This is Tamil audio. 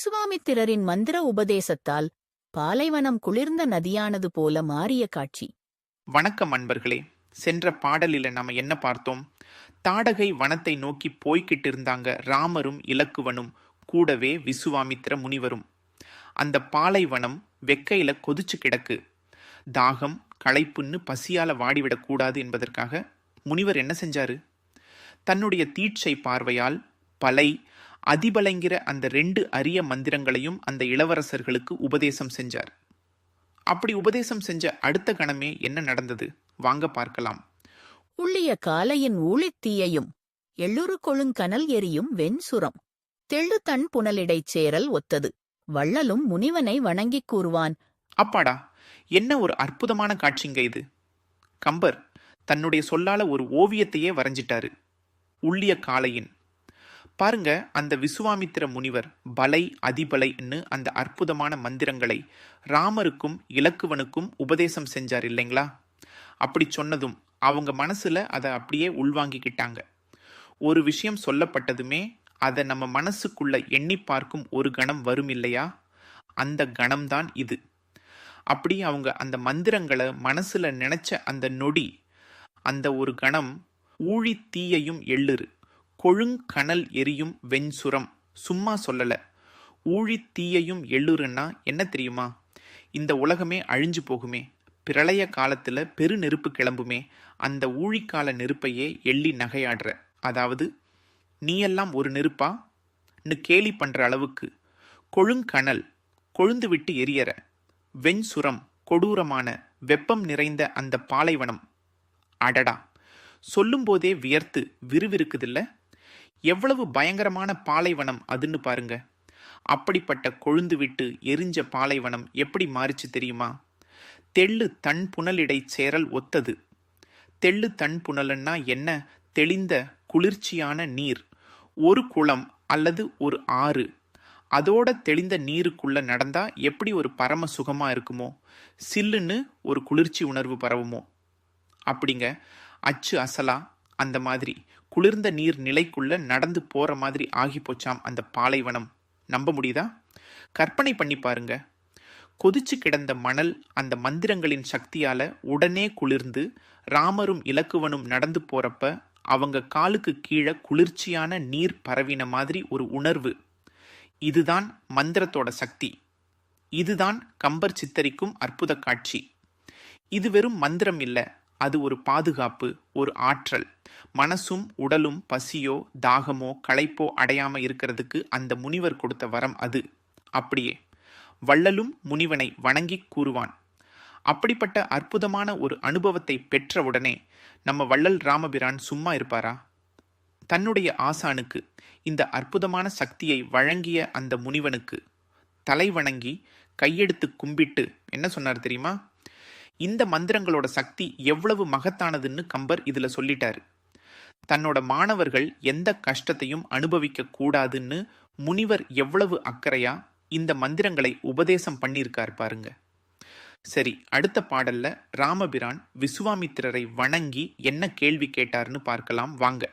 விசுவாமித்திரரின் மந்திர உபதேசத்தால் பாலைவனம் குளிர்ந்த நதியானது போல மாறிய காட்சி. வணக்கம் அன்பர்களே. சென்ற பாடலில் நம்ம என்ன பார்த்தோம்? தாடகை வனத்தை நோக்கி போய்கிட்டு இருந்தாங்க ராமரும் இலக்குவனும் கூடவே விசுவாமித்திர முனிவரும். அந்த பாலைவனம் வெக்கையில கொதிச்சு கிடக்கு. தாகம் களைப்புன்னு பசியால வாடிவிடக்கூடாது என்பதற்காக முனிவர் என்ன செஞ்சாரு? தன்னுடைய தீட்சை பார்வையால் பலை அதிபலைங்கிற அந்த ரெண்டு அரிய மந்திரங்களையும் அந்த இளவரசர்களுக்கு உபதேசம் செஞ்சார். அப்படி உபதேசம் செஞ்ச அடுத்த கணமே என்ன நடந்தது? வாங்க பார்க்கலாம். உள்ளிய காலையின் ஊழித்தீயையும் எள்ளுரு கொழுங்கனல் எரியும் வெண்சுரம் தெள்ளு தன் புனலிடைச் சேரல் ஒத்தது. வள்ளலும் முனிவனை வணங்கிக் கூறுவான். அப்பாடா என்ன ஒரு அற்புதமான காட்சிங்க இது. கம்பர் தன்னுடைய சொல்லால ஒரு ஓவியத்தையே வரைஞ்சிட்டாரு. உள்ளிய காளையின் பாருங்க அந்த விசுவாமித்திர முனிவர் பலை அதிபலைன்னு அந்த அற்புதமான மந்திரங்களை ராமருக்கும் இலக்குவனுக்கும் உபதேசம் செஞ்சார் இல்லைங்களா? அப்படி சொன்னதும் அவங்க மனசுல அதை அப்படியே உள்வாங்கிக்கிட்டாங்க. ஒரு விஷயம் சொல்லப்பட்டதுமே அதை நம்ம மனசுக்குள்ள எண்ணி பார்க்கும் ஒரு கணம் வரும் இல்லையா? அந்த கணம்தான் இது. அப்படி அவங்க அந்த மந்திரங்களை மனசுல நினைச்ச அந்த நொடி அந்த ஒரு கணம் ஊழி தீயையும் எள்ளுரு கொழுங்கணல் எரியும் வெண்சுரம். சும்மா சொல்லல. ஊழி தீயையும் என்ன தெரியுமா? இந்த உலகமே அழிஞ்சு போகுமே. பிரளய காலத்துல பெரு நெருப்பு கிளம்புமே. அந்த ஊழிக்கால நெருப்பையே எள்ளி நகையாடுற. அதாவது நீயெல்லாம் ஒரு நெருப்பான்னு கேலி பண்ற அளவுக்கு. கொழுங்கணல் கொழுந்து விட்டு எரியற. வெண்சுரம் கொடூரமான வெப்பம் நிறைந்த அந்த பாலைவனம். அடடா! சொல்லும்போதே வியர்த்து விறுவிறுக்குதில்ல? எவ்வளவு பயங்கரமான பாலைவனம் அதுன்னு பாருங்க. அப்படிப்பட்ட கொழுந்து விட்டு எரிஞ்ச பாலைவனம் எப்படி மாறிச்சு தெரியுமா? தெள்ளு தன் புனலிடை சேரல் ஒத்தது. தெள்ளு தன் புனலன்னா என்ன? தெளிந்த குளிர்ச்சியான நீர். ஒரு குளம் அல்லது ஒரு ஆறு. அதோட தெளிந்த நீருக்குள்ள நடந்தா எப்படி ஒரு பரம சுகமா இருக்குமோ? சில்லுன்னு ஒரு குளிர்ச்சி உணர்வு பரவுமோ? அப்படிங்க. அச்சு அசலா அந்த மாதிரி. குளிர்ந்த நீர் நிலைக்குள்ள நடந்து போற மாதிரி ஆகி போச்சாம் அந்த பாலைவனம். நம்ப முடியுதா? கற்பனை பண்ணி பாருங்க. கொதிச்சு கிடந்த மணல் அந்த மந்திரங்களின் சக்தியால உடனே குளிர்ந்து ராமரும் இலக்குவனும் நடந்து போறப்ப அவங்க காலுக்கு கீழே குளிர்ச்சியான நீர் பரவின மாதிரி ஒரு உணர்வு. இதுதான் மந்திரத்தோட சக்தி. இதுதான் கம்பர் சித்தரிக்கும் அற்புத காட்சி. இது வெறும் மந்திரம் இல்லை. அது ஒரு பாதுகாப்பு ஒரு ஆற்றல். மனசும் உடலும் பசியோ தாகமோ களைப்போ அடையாம இருக்கிறதுக்கு அந்த முனிவர் கொடுத்த வரம் அது. அப்படியே. வள்ளலும் முனிவனை வணங்கி கூறுவான். அப்படிப்பட்ட அற்புதமான ஒரு அனுபவத்தை பெற்றவுடனே நம்ம வள்ளல் ராமபிரான் சும்மா இருப்பாரா? தன்னுடைய ஆசானுக்கு இந்த அற்புதமான சக்தியை வழங்கிய அந்த முனிவனுக்கு தலை வணங்கி கையெடுத்து கும்பிட்டு என்ன சொன்னார் தெரியுமா? இந்த மந்திரங்களோட சக்தி எவ்வளவு மகத்தானதுன்னு கம்பர் இதில் சொல்லிட்டாரு. தன்னோட மாணவர்கள் எந்த கஷ்டத்தையும் அனுபவிக்க கூடாதுன்னு முனிவர் எவ்வளவு அக்கறையா இந்த மந்திரங்களை உபதேசம் பண்ணியிருக்கார் பாருங்க. சரி அடுத்த பாடல்ல ராமபிரான் விசுவாமித்திரரை வணங்கி என்ன கேள்வி கேட்டார்னு பார்க்கலாம். வாங்க.